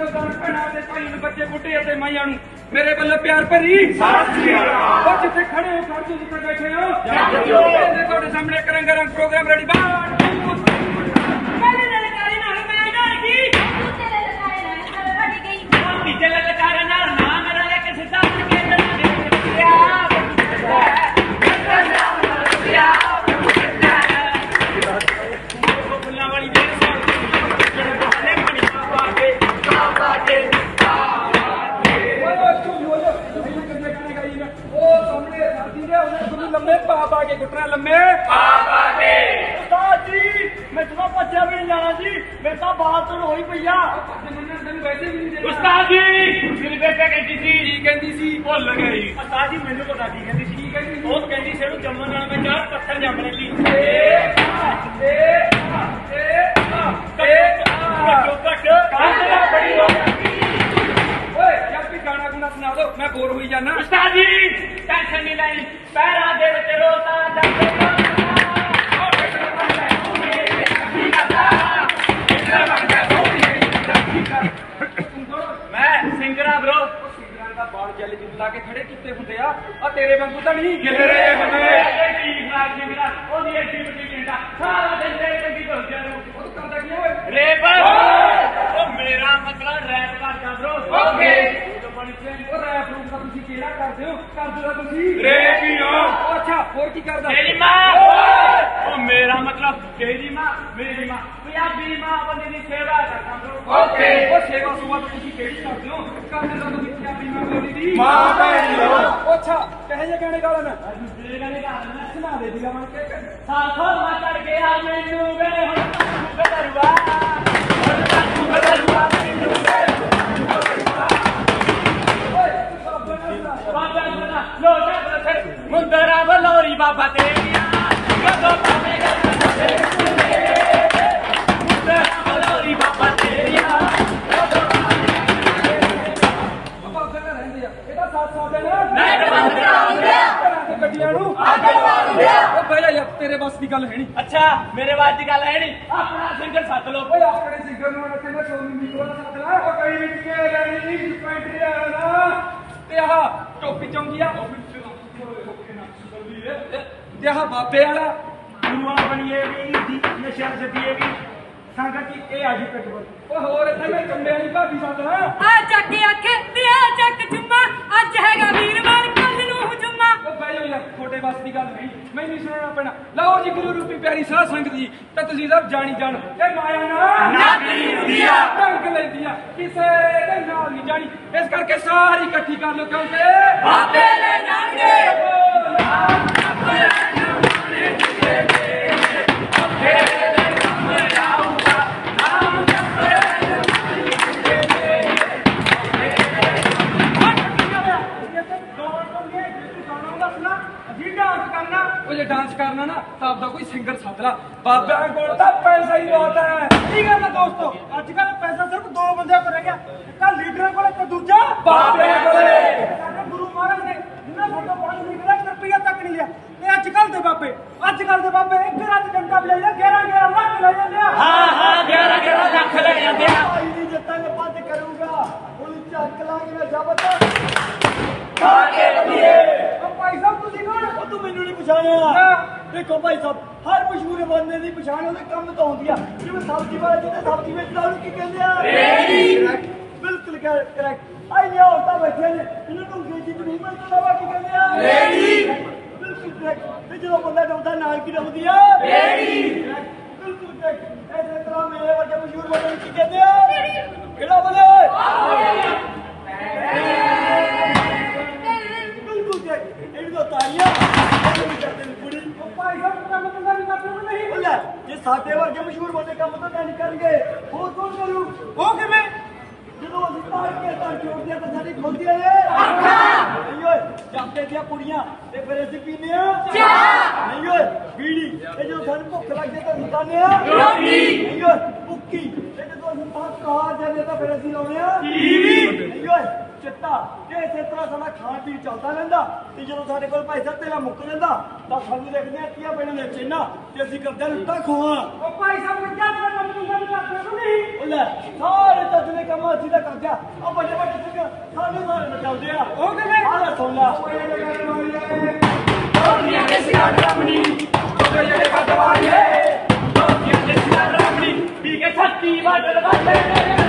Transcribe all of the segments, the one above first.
ਸਰਦਾਰ ਭੈਣਾਂ ਤੇ ਭਾਈ ਬੱਚੇ ਬੁੱਢੇ ਅਤੇ ਮਾਈਆਂ ਨੂੰ ਮੇਰੇ ਵੱਲੋਂ ਪਿਆਰ ਭਰੀ। ਸਤਿ ਸ੍ਰੀ ਅਕਾਲ। ਉਹ ਜਿੱਥੇ ਖੜੇ ਹੋ ਘਰ ਤੁਸੀਂ ਬੈਠੇ ਹੋ। ਜੱਗ ਜੋਤ ਤੁਹਾਡੇ ਸਾਹਮਣੇ ਕਰਾਂਗਾ ਰੰਗ ਪ੍ਰੋਗਰਾਮ ਰੈਡੀ ਬਾਟ ਜੀ ਮੇਰੇ ਤਾਂ ਬਾਤ ਤੋਂ ਹੋਈ ਪਈਆ ਉਸਤਾਦ ਜੀ ਮੇਰੀ ਬੇਬੇ ਕਹਿੰਦੀ ਸੀ ਕੀ ਕਹਿੰਦੀ ਸੀ ਭੁੱਲ ਗਈ। ਉਸਤਾਦ ਜੀ ਮੈਨੂੰ ਪਤਾ ਕੀ ਕਹਿੰਦੀ ਸੀ ਕੀ ਕਹਿੰਦੀ ਉਹ ਕਹਿੰਦੀ ਸੀ ਇਹਨੂੰ ਜੰਮਣ ਨਾਲ ਮੈਂ ਚਾਰ ਪੱਥਰ ਜੰਮ ਲੈਂਦੀ ਘੱਟੋ ਘੱਟ ਕਾਹਦਾ ਬੜੀ ਹੋ ਓਏ ਵੀ ਗਾਣਾ ਗੁਣਾ ਸੁਣਾ ਦੋ ਮੈਂ ਬੋਰ ਹੋਈ ਜਾਣਾ ਉਸਤਾਦ ਜੀ ਟੈਨਸ਼ਨ ਨਹੀਂ ਲੈਣੀ। ਪੈਰਾਂ ਦੇ ਵਿੱਚ ਰੋਤਾ ਜਾਂਦੇ ਮੈਂ ਸਿੰਗਰਾ ਬ్రో ਸਿੰਗਰਾਂ ਦਾ ਬਾਲ ਜੈਲੀ ਦੀ ਲਾ ਕੇ ਖੜੇ ਕੀਤੇ ਹੁੰਦੇ ਆ। ਆ ਤੇਰੇ ਵਾਂਗੂ ਤਾਂ ਨਹੀਂ ਗਿਲਰੇ ਠੀਕ ਠਾਕ ਸਿੰਗਰਾ ਉਹਦੀ ਐਡੀ ਵੱਡੀ ਡੰਡਾ ਸਾਰਾ ਦਿਨ ਤੇਰੇ ਚੰਗੀ ਭਲਦਿਆ ਨੂੰ ਉਹ ਤੂੰ ਕਰਦਾ ਕੀ ਓਏ ਰੇਪ। ਉਹ ਮੇਰਾ ਮਤਲਬ ਰੈਪ ਕਰਦਾ ਬ్రో ਓਕੇ। ਬਣੀ ਉਹ ਰੈਪ ਦਾ ਤੁਸੀਂ ਕਿਹੜਾ ਕਰਦੇ ਹੋ? ਕਰਦੇ ਤਾਂ ਤੁਸੀਂ ਰੇਪ ਹੀ ਹੋ। ਅੱਛਾ ਹੋਰ ਕੀ ਕਰਦਾ? ਤੇਰੀ ਮਾਂ। ਓਕੇ। ਉਹ ਸੇਵਾ ਤਾਂ ਤੁਸੀਂ ਕਿਹੜੀ ਕਰਦੇ ਹੋ? ਕਰਦੇ ਤਾਂ ਤੁਸੀਂ ਪੰਜਾਬੀ ਮਾਂ ਬੋਲੀ ਦੀ ਮਾਂ ਭੈਣ ਲੋ। ਉਹ ਅੱਛਾ ਕਹੇ ਜੇ ਗਾਣੇ ਗਾ ਲੈਣਾ? ਤੇਰੇ ਗਾਣੇ ਗਾ ਲੈਣਾ। ਸੁਣਾ ਦੇ ਦੀਗਾ ਮਨ ਕੇ ਸਾਥੋਂ ਮਾ ਚੜ ਗਿਆ ਮੈਨੂੰ ਵੇ ਹੁਣ ਤੂੰ ਇਹਦਾ ਸਾਥ ਸਾਥ ਦੇਣਾ ਮੈਂ ਤਾਂ ਬੰਦ ਕਰਾਉਂਗਾ ਘਰਾਂ ਤੇ ਗੱਡੀਆਂ ਨੂੰ। ਅੱਗੇ ਲਵਾਉਂਗਾ ਉਹ ਪਹਿਲਾਂ ਯਾਰ ਤੇਰੇ ਬਸ ਦੀ ਗੱਲ ਹੈ ਨਹੀਂ। ਅੱਛਾ ਮੇਰੇ ਬਾਤ ਦੀ ਗੱਲ ਹੈ ਨਹੀਂ। ਆਪਣਾ ਸਿੰਗਰ ਸੱਦ ਲਓ। ਓਏ ਆਪਣੇ ਸਿੰਗਰ ਨੂੰ ਰੱਖੇ ਨਾ ਸੋਨੀ ਮੀਕੋ ਦਾ ਸਾਥ ਲਾ। ਉਹ ਕਈ ਵਿੱਚ ਕੇ ਲੈਣੀ ਨਹੀਂ ਪੈਂਟਰੀ ਵਾਲਾ ਤੇ ਆਹ ਟੋਪੀ ਚੌਂਗੀ ਆ। ਉਹ ਵੀ ਤੇ ਆਹ ਬਾਬੇ ਵਾਲਾ। ਗੁਰੂਆਂ ਬਣੀਏ ਵੀ ਦੀ ਨਸ਼ਾ ਛੱਡੀਏ ਵੀ। ਸੰਗਤ ਜੀ ਇਹ ਆਜੀ ਕਟਵਰ ਓ ਹੋਰ ਇੱਥੇ ਮੈਂ ਕੰਡੇ ਵਾਲੀ ਭਾਬੀ ਸਾਥ ਲਾ। ਆ ਚੱਕ ਆ ਚੱਕ ਜੁਮਾ ਅੱਜ ਹੈਗਾ ਵੀਰਵਾਰ ਕੱਲ ਨੂੰ ਜੁਮਾ ਉਹ ਬਹਿ ਜਾਓ ਯਾਰ ਛੋਟੇ ਬਸ ਦੀ ਗੱਲ ਨਹੀਂ। ਮੈਂ ਨਹੀਂ ਸੁਣਨਾ ਪੈਣਾ। ਲਓ ਜੀ ਗੁਰੂ ਰੂਪੀ ਪਿਆਰੀ ਸਾਧ ਸੰਗਤ ਜੀ ਤਾਂ ਤੁਸੀਂ ਸਭ ਜਾਣੀ ਜਾਣ। ਇਹ ਮਾਇਆ ਨਾ ਨਾਕਰੀ ਹੁੰਦੀ ਆ। ਢੰਗ ਲੈਂਦੀ ਆ। ਕਿਸੇ ਦੇ ਨਾਲ ਨਹੀਂ ਜਾਣੀ। ਇਸ ਕਰਕੇ ਸਾਰੀ ਇਕੱਠੀ ਕਰ ਲਓ ਕਿਉਂਕਿ ਬਾਬੇ ਲੈ ਜਾਣਗੇ ਜੇ ਡਾਂਸ ਕਰਨਾ ਨਾ ਤਾਂ ਆਪਦਾ ਕੋਈ ਸਿੰਗਰ ਸੱਦ ਲਾ। ਬਾਬਿਆਂ ਕੋਲ ਤਾਂ ਪੈਸਾ ਹੀ ਬਹੁਤ ਹੈ। ਕੀ ਗੱਲ ਹੈ ਦੋਸਤੋ? ਅੱਜ ਕੱਲ ਪੈਸਾ ਸਿਰਫ ਦੋ ਬੰਦਿਆਂ ਕੋਲ ਰਹਿ ਗਿਆ। ਇੱਕ ਆਹ ਲੀਡਰਾਂ ਕੋਲ ਇੱਕ ਦੂਜਾ ਬਾਬਿਆਂ ਕੋਲੇ। ਸਾਡੇ ਗੁਰੂ ਮਹਾਰਾਜ ਨੇ ਜਿੰਨਾ ਸਾਡਾ ਪਾਣੀ ਨਿਕਲਿਆ ਇੱਕ ਰੁਪਈਆ ਤੱਕ ਨਹੀਂ ਲਿਆ। ਤੇ ਅੱਜ ਕੱਲ ਦੇ ਬਾਬੇ ਅੱਜ ਕੱਲ ਦੇ ਬਾਬੇ ਇੱਕ ਰਾਤ ਘੰਟਾ ਵਜਾਇਆ 11 11 ਲੱਖ ਲੈ ਜਾਂਦੇ ਆ ਹਾਂ ਹਾਂ 11 11 ਲੱਖ ਲੈ ਜਾਂਦੇ ਆ ਭਾਈ ਦੀ ਜੱਟਾਂ ਨੇ ਬੰਦ ਕਰੂਗਾ ਹੁਣ ਚੱਕ ਲਾਂਗੇ ਨਾ ਜਬਤ ਆ ਕੇ ਵਧੀਆ ਉਹ ਭਾਈ ਸਾਹਿਬ ਤੁਸੀਂ ਕੌਣ ਉਹ ਤੂੰ ਮੈਨੂੰ ਨਹੀਂ ਪਛਾਣਿਆ ਦੇਖੋ ਭਾਈ ਸਾਹਿਬ ਹਰ ਮਸ਼ਹੂਰ ਬੰਦੇ ਦੀ ਪਛਾਣ ਉਹਦੇ ਕੰਮ ਤੋਂ ਆਉਂਦੀ ਆ। ਜਿਵੇਂ ਸਬਜ਼ੀ ਵਾਲਾ ਜਿਹਨੇ ਸਬਜ਼ੀ ਵੇਚਦਾ ਉਹਨੂੰ ਕੀ ਕਹਿੰਦੇ ਆ? ਰੇੜੀ ਬਿਲਕੁਲ ਕਰੈਕਟ ਆਈ ਨੇ ਔਰਤਾਂ ਬੈਠੀਆਂ ਨੇ। ਇਹਨਾਂ ਨੂੰ ਅੰਗਰੇਜ਼ੀ ਚ ਨਹੀਂ ਮਿਲਦਾ ਵਾ ਕੀ ਕਹਿੰਦੇ ਆ। ਰੇੜੀ ਬਿਲਕੁਲ ਕਰੈਕਟ ਤੇ ਜਦੋਂ ਬੰਦਾ ਡਾਉਂਦਾ ਨਾਲ ਕੀ ਡਾਉਂਦੀ ਆ ਰੇੜੀ ਬਿਲਕੁਲ ਕਰੈਕਟ ਐਸੇ ਤਰ੍ਹਾਂ ਮੇਰੇ ਵਰਗੇ ਮਸ਼ਹੂਰ ਬੰਦੇ ਨੂੰ ਕੀ ਕਹਿੰਦੇ ਆ? ਕਿਹੜਾ ਬੋਲੇ ਓਏ ਬਿਲਕੁਲ ਕਰੈਕਟ ਇਹ ਵੀ ਤਾਂ ਤਾਰੀਆਂ ਇਹ ਵੀ ਕਰਦੇ ਨੇ ਕੁੜੀ ਉਹ ਭਾਈ ਸਾਹਿਬ ਕੰਮ ਧੰਦਾ ਨਹੀਂ ਕਰਦੇ ਉਹ ਨਹੀਂ ਲੈ ਜੇ ਸਾਡੇ ਵਰਗੇ ਮਸ਼ਹੂਰ ਬੰਦੇ ਕੰਮ ਧੰਦਾ ਨਹੀਂ ਕਰਨਗੇ ਹੋਰ ਕੌਣ ਕਰੂ ਉਹ ਕਿਵੇਂ ਜਦੋਂ ਅਸੀਂ ਤਾਰ ਕੇ ਤਾਰ ਜੋੜਦੇ ਤਾਂ ਸਾਡੀ ਖੁੱਲਦੀਆਂ ਨੇ ਅੱਖਾਂ ਨਹੀਂ ਓਏ ਦੀਆਂ ਕੁੜੀਆਂ ਤੇ ਫਿਰ ਅਸੀਂ ਪੀਨੇ ਆ ਚਾਹ ਨਹੀਂ ਓਏ ਬੀੜੀ। ਤੇ ਜਦੋਂ ਸਾਨੂੰ ਭੁੱਖ ਲੱਗਦੀ ਤਾਂ ਅਸੀਂ ਖਾਂਦੇ ਆ ਰੋਟੀ। ਨਹੀਂ ਓਏ ਭੁੱਕੀ। ਤੇ ਜਦੋਂ ਅਸੀਂ ਤਾਂ ਕਾਰ ਜਾਂਦੇ ਤਾਂ ਫਿਰ ਅਸੀਂ ਲਾਉਂਦੇ ਆ ਟੀਵੀ। ਨਹੀਂ ਓਏ ਚਿੱਟਾ ਤੇ ਇਸੇ ਤਰ੍ਹਾਂ ਸਾਡਾ ਖਾਣ ਪੀਣ ਚੱਲਦਾ ਰਹਿੰਦਾ ਤੇ ਜਦੋਂ ਸਾਡੇ ਕੋਲ ਪੈਸਾ ਤੇਰਾ ਮੁੱਕ ਜਾਂਦਾ ਤਾਂ ਸਾਨੂੰ ਦੇਖਦੇ ਆ ਕੀਆ ਪੈਣੇ ਨੇ ਚੇਨਾ ਤੇ ਅਸੀਂ ਕਰਦੇ ਹਾਂ ਲੁੱਟਾਂ ਖੋਹਾਂ ਉਹ ਭਾਈ ਸਾਹਿਬ ਮੱਝਾਂ ਦਾ ਕੰਮ ਗੱਲ ਕਰਦੇ ਹੋ ਨਹੀਂ ਉਹ ਲੈ ਸਾਰੇ ਦੇ ਕੰਮ ਅਸੀਂ ਤਾਂ ਕਰਦੇ ਆ ਉਹ ਵੱਡੇ ਵੱਡੇ ਸਿੰਘ ਸਾਡੇ ਸਾਰੇ ਮਚਾਉਂਦੇ ਆ ਉਹ ਕਿਵੇਂ? ਆਹ ਸੁਣ ਲਾ ਦੋਨੀਆਂ ਦੇ ਸਿਰ ਰਮਣੀ ਉਹਦੇ ਜਿਹੜੇ ਕਦਵਾਰੀਏ ਦੋਨੀਆਂ ਦੇ ਸਿਰ ਰਮਣੀ ਵੀ ਕੇ ਛੱਤੀ ਵੱਡ ਵੱਡੇ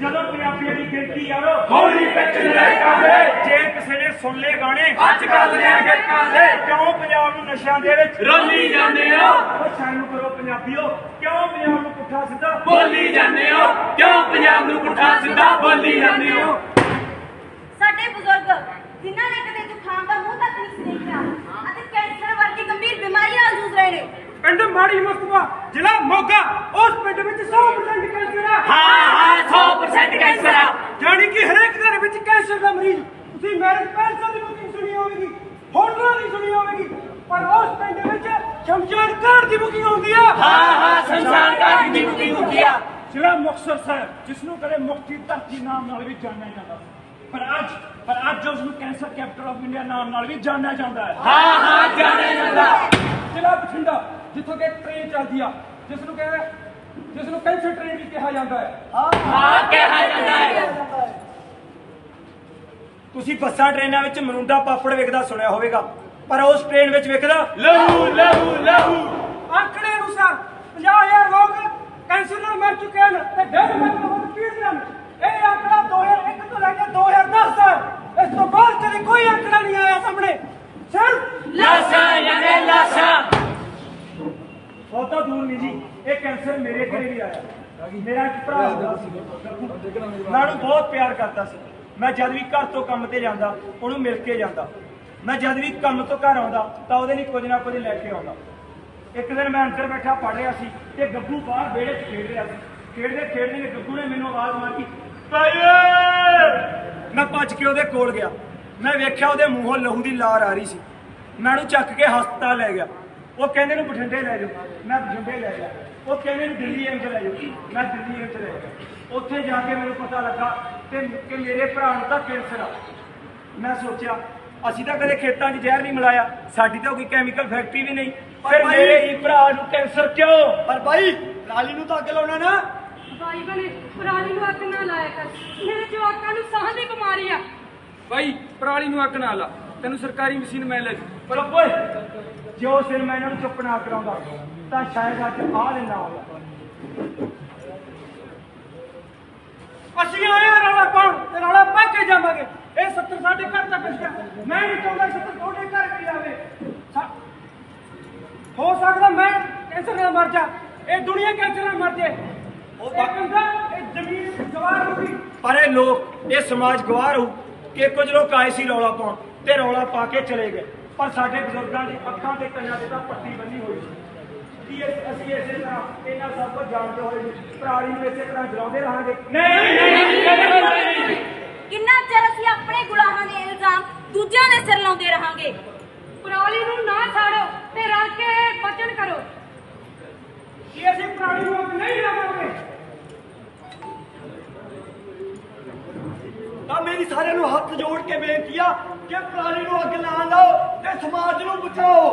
ਜਦੋਂ ਪੰਜਾਬੀਆਂ ਦੀ ਗਿਣਤੀ ਯਾਰੋ। ਹੌਲੀ ਵਿੱਚ ਲੜਕਾਂ ਦੇ ਜੇ ਕਿਸੇ ਨੇ ਸੁਣ ਲਏ ਗਾਣੇ ਅੱਜ ਕੱਲ ਦੇ ਗੱਕਾਂ ਦੇ ਕਿਉਂ ਪੰਜਾਬ ਨੂੰ ਨਸ਼ਿਆਂ ਦੇ ਵਿੱਚ? ਰੋਲੀ ਜਾਂਦੇ ਹੋ। ਉਹ ਸਾਨੂੰ ਕਰੋ ਪੰਜਾਬੀਓ ਕਿਉਂ ਪੰਜਾਬ ਨੂੰ ਪੁੱਠਾ ਸਿੱਧਾ? ਬੋਲੀ ਜਾਂਦੇ ਹੋ। ਕਿਉਂ ਪੰਜਾਬ ਨੂੰ ਪੁੱਠਾ ਸਿੱਧਾ ਬੋਲੀ ਜਾਂਦੇ ਹੋ? ਸਾਡੇ ਬਜ਼ੁਰਗ ਜਿਨ੍ਹਾਂ ਨੇ ਕਦੇ ਜ਼ੁਕਾਮ ਦਾ ਮੂੰਹ ਤੱਕ ਨਹੀਂ ਸੀ ਦੇਖਿਆ ਅਤੇ ਕੈਂਸਰ ਵਰਗੀ ਗੰਭੀਰ ਬਿਮਾਰੀਆਂ ਨਾਲ ਜੂਝ ਰਹੇ ਨੇ। ਪਿੰਡ ਮਾੜੀ ਜ਼ਿਲ੍ਹਾ ਮੋਗਾ ਉਸ ਪਿੰਡ ਵਿੱਚ 100% ਕੈਂਸਰ ਆ। ਹਾਂ ਹਾਂ। 100% ਕੈਂਸਰ ਆ ਜਾਣੀ ਕਿ ਹਰੇਕ ਘਰ ਵਿੱਚ ਕੈਂਸਰ ਦਾ ਮਰੀਜ਼ ਤੁਸੀਂ ਮੈਰਿਜ ਪੈਲਸਾਂ ਦੀ ਬੁਕਿੰਗ ਸੁਣੀ ਹੋਵੇਗੀ ਹੋਟਲਾਂ ਦੀ ਸੁਣੀ ਹੋਵੇਗੀ ਪਰ ਉਸ ਪਿੰਡ ਵਿੱਚ ਸ਼ਮਸ਼ਾਨ ਘਾਟ ਦੀ ਬੁਕਿੰਗ ਹੁੰਦੀ ਆ। ਹਾਂ ਹਾਂ ਸੰਸਾਰ ਕਾਰਨ ਦੀ ਬੁਕਿੰਗ ਹੁੰਦੀ ਆ। ਜ਼ਿਲ੍ਹਾ ਮੁਕਤਸਰ ਸਾਹਿਬ ਜਿਸ ਨੂੰ ਕਦੇ ਮੁਕਤੀ ਧਰਤੀ ਨਾਮ ਨਾਲ ਵੀ ਜਾਣਿਆ ਜਾਂਦਾ ਪਰ ਅੱਜ ਪਰ ਅੱਜ ਉਸ ਨੂੰ ਕੈਂਸਰ ਕੈਪੀਟਲ ਆਫ ਇੰਡੀਆ ਨਾਮ ਨਾਲ ਵੀ ਜਾਣਿਆ ਜਾਂਦਾ ਹੈ। ਹਾਂ ਹਾਂ ਜਾਣਿਆ ਜਾਂਦਾ। ਜ਼ਿਲ੍ਹਾ ਬਠਿੰਡਾ ਜਿੱਥੋਂ ਕਿ ਟ੍ਰੇਨ ਚੱਲਦੀ ਆ ਜਿਸ ਨੂੰ ਕਹਿੰਦੇ ਜਿਸ ਨੂੰ ਕੈਂਸਰ ਟ੍ਰੇਨ ਵੀ ਕਿਹਾ ਜਾਂਦਾ ਹੈ। ਹਾਂ ਕਿਹਾ ਜਾਂਦਾ ਹੈ। ਤੁਸੀਂ ਬੱਸਾਂ ਟ੍ਰੇਨਾਂ ਵਿੱਚ ਮਰੁੰਡਾ ਪਾਪੜ ਵਿਕਦਾ ਸੁਣਿਆ ਹੋਵੇਗਾ ਪਰ ਉਸ ਟ੍ਰੇਨ ਵਿੱਚ ਵਿਕਦਾ ਲਹੂ ਲਹੂ ਲਹੂ। ਅੰਕੜੇ ਅਨੁਸਾਰ 50000 ਲੋਕ ਕੈਂਸਰ ਨਾਲ ਮਰ ਚੁੱਕੇ ਹਨ ਤੇ 1.5 ਲੱਖ ਲੋਕ ਪੀੜਤ ਹਨ। ਇਹ ਅੰਕੜਾ 2001 ਤੋਂ ਲੈ ਕੇ 2010 ਦਾ ਹੈ। ਇਸ ਤੋਂ ਬਾਅਦ ਕਦੇ ਕੋਈ ਅੰਕੜਾ ਨਹੀਂ ਆਇਆ ਸਾਹਮਣੇ ਸਿਰਫ ਲਾਸ਼ਾਂ ਯਾਨੇ ਲਾਸ਼ਾਂ ਬਹੁਤਾ ਦੂਰ ਨਹੀਂ ਜੀ, ਇਹ ਕੈਂਸਰ ਮੇਰੇ ਘਰੇ ਵੀ ਆਇਆ। ਮੇਰਾ ਇੱਕ ਭਰਾ ਹੁੰਦਾ ਸੀ। ਮੈਂ ਉਹਨੂੰ ਬਹੁਤ ਪਿਆਰ ਕਰਦਾ ਸੀ। ਮੈਂ ਜਦ ਵੀ ਘਰ ਤੋਂ ਕੰਮ ਤੇ ਜਾਂਦਾ, ਉਹਨੂੰ ਮਿਲ ਕੇ ਜਾਂਦਾ। ਮੈਂ ਜਦ ਵੀ ਕੰਮ ਤੋਂ ਘਰ ਆਉਂਦਾ, ਤਾਂ ਉਹਦੇ ਲਈ ਕੁਝ ਨਾ ਕੁਝ ਲੈ ਕੇ ਆਉਂਦਾ। ਇੱਕ ਦਿਨ ਮੈਂ ਅੰਦਰ ਬੈਠਾ ਪੜ ਰਿਹਾ ਸੀ ਤੇ ਗੱਗੂ ਬਾਹਰ ਵਿਹੜੇ 'ਚ ਖੇਡ ਰਿਹਾ ਸੀ। ਖੇਡਦੇ ਖੇਡਦੇ ਨੇ ਗੱਗੂ ਨੇ ਮੈਨੂੰ ਆਵਾਜ਼ ਮਾਰੀ, ਤਾਏ! ਮੈਂ ਭੱਜ ਕੇ ਉਹਦੇ ਕੋਲ ਗਿਆ। ਮੈਂ ਵੇਖਿਆ ਉਹਦੇ ਮੂੰਹੋਂ ਲਹੂ ਦੀ ਲਾਰ ਆ ਰਹੀ ਸੀ। ਮੈਂ ਉਹਨੂੰ ਚੱਕ ਕੇ ਹਸਪਤਾਲ ਲੈ ਗਿਆ। ਉਹ ਕਹਿੰਦੇ ਨੂੰ ਬਠਿੰਡੇ ਲੈ ਜਾਓ ਮੈਂ ਬਠਿੰਡੇ ਲੈ ਗਿਆ ਉਹ ਕਹਿੰਦੇ ਨੂੰ ਦਿੱਲੀ ਏਮਸ ਲੈ ਜਾਓ। ਮੈਂ ਦਿੱਲੀ ਏਮਸ ਲੈ ਗਿਆ ਉੱਥੇ ਜਾ ਕੇ ਮੈਨੂੰ ਪਤਾ ਲੱਗਾ ਤੇ ਕਿ ਮੇਰੇ ਭਰਾ ਨੂੰ ਤਾਂ ਕੈਂਸਰ ਆ। ਮੈਂ ਸੋਚਿਆ ਅਸੀਂ ਤਾਂ ਕਦੇ ਖੇਤਾਂ 'ਚ ਜ਼ਹਿਰ ਨਹੀਂ ਮਿਲਾਇਆ। ਸਾਡੀ ਤਾਂ ਕੋਈ ਕੈਮੀਕਲ ਫੈਕਟਰੀ ਵੀ ਨਹੀਂ। ਫਿਰ ਮੇਰੇ ਹੀ ਭਰਾ ਨੂੰ ਕੈਂਸਰ ਕਿਉਂ? ਪਰ ਭਾਈ ਲਾਲੀ ਨੂੰ ਤਾਂ ਅੱਗ ਲਾਉਣਾ ਨਾ। ਭਾਈ ਬਣੇ ਪੁਰਾਣੀ ਨੂੰ ਅੱਗ ਨਾ ਲਾਇਆ ਕਰ। ਮੇਰੇ ਜਵਾਕਾਂ ਨੂੰ ਸਾਹ ਦੀ ਬਿਮਾਰੀ ਆ। ਭਾਈ ਪਰਾਲੀ ਨੂੰ ਅੱਗ ਨਾ ਲਾ। ਤੈਨੂੰ ਸਰਕਾਰੀ ਮਸ਼ੀਨ ਮੈਂ ਲੈ ਪਰ ਓਏ ਜੇ ਦਿਨ ਮੈਂ ਇਹਨਾਂ ਨੂੰ ਚੁੱਪ ਨਾ ਕਰਾਉਂਦਾ ਤਾਂ ਸ਼ਾਇਦ ਅੱਜ ਆਹ ਦਿਨ ਨਾ ਆਉਂਦਾ ਅਸੀਂ ਆਏ ਆ ਰੌਲਾ ਪਾਉਣ ਤੇ ਰੌਲਾ ਪਾ ਕੇ ਜਾਵਾਂਗੇ। ਇਹ 70 ਸਾਡੇ ਘਰ ਤੱਕ ਗਿਆ। ਮੈਂ ਨਹੀਂ ਚਾਹੁੰਦਾ 70 ਤੁਹਾਡੇ ਘਰ ਵੀ ਆਵੇ। ਹੋ ਸਕਦਾ ਮੈਂ ਕੈਂਸਰ ਨਾਲ ਮਰ ਜਾ। ਇਹ ਦੁਨੀਆ ਕੈਂਸਰ ਨਾਲ ਮਰ ਜੇ। ਉਹ ਕਹਿੰਦਾ ਇਹ ਜ਼ਮੀਨ ਜਵਾਰ ਹੋ ਗਈ ਪਰ ਇਹ ਲੋਕ ਇਹ ਸਮਾਜ ਗਵਾਹ ਰਹੂ ਕਿ ਕੁਝ ਲੋਕ ਆਏ ਸੀ ਰੌਲਾ ਪਾਉਣ। ਤੇ ਰੌਲਾ ਪਾ ਕੇ ਚਲੇ ਗਏ। ਪਰ ਸਾਡੇ ਬਜ਼ੁਰਗਾਂ ਦੀ ਅੱਖਾਂ ਤੇ ਕੰਨਾਂ ਤੇ ਤਾਂ ਪੱਟੀ ਬੰਨੀ ਹੋਈ ਸੀ। ਕੀ ਅਸੀਂ ਇਸੇ ਤਰ੍ਹਾਂ ਇਹਨਾਂ ਸਭ ਕੁਝ ਜਾਣਦੇ ਹੋਏ ਵੀ ਪਰਾਲੀ ਨੂੰ ਇਸੇ ਤਰ੍ਹਾਂ ਜਲਾਉਂਦੇ ਰਹਾਂਗੇ? ਨਹੀਂ ਨਹੀਂ ਕਿੰਨਾ ਚਿਰ ਅਸੀਂ ਆਪਣੇ ਗੁਨਾਹਾਂ ਦੇ ਇਲਜ਼ਾਮ ਦੂਜਿਆਂ ਦੇ ਸਿਰ ਲਾਉਂਦੇ ਰਹਾਂਗੇ? ਪਰਾਲੀ ਨੂੰ ਨਾ ਛਾੜੋ ਤੇ ਰਲ ਕੇ ਬਚਨ ਕਰੋ। ਕਿ ਅਸੀਂ ਪ੍ਰਾਣੀ ਨੂੰ ਨਹੀਂ ਲਾਵਾਂਗੇ? ਤਾਂ ਮੇਰੀ ਸਾਰਿਆਂ ਨੂੰ ਹੱਥ ਜੋੜ ਕੇ ਬੇਨਤੀ ਆ ਕਿ ਪਰਾਲੀ ਨੂੰ ਅੱਗ ਨਾ ਲਾਓ ਤੇ ਸਮਾਜ ਨੂੰ ਬਚਾਓ।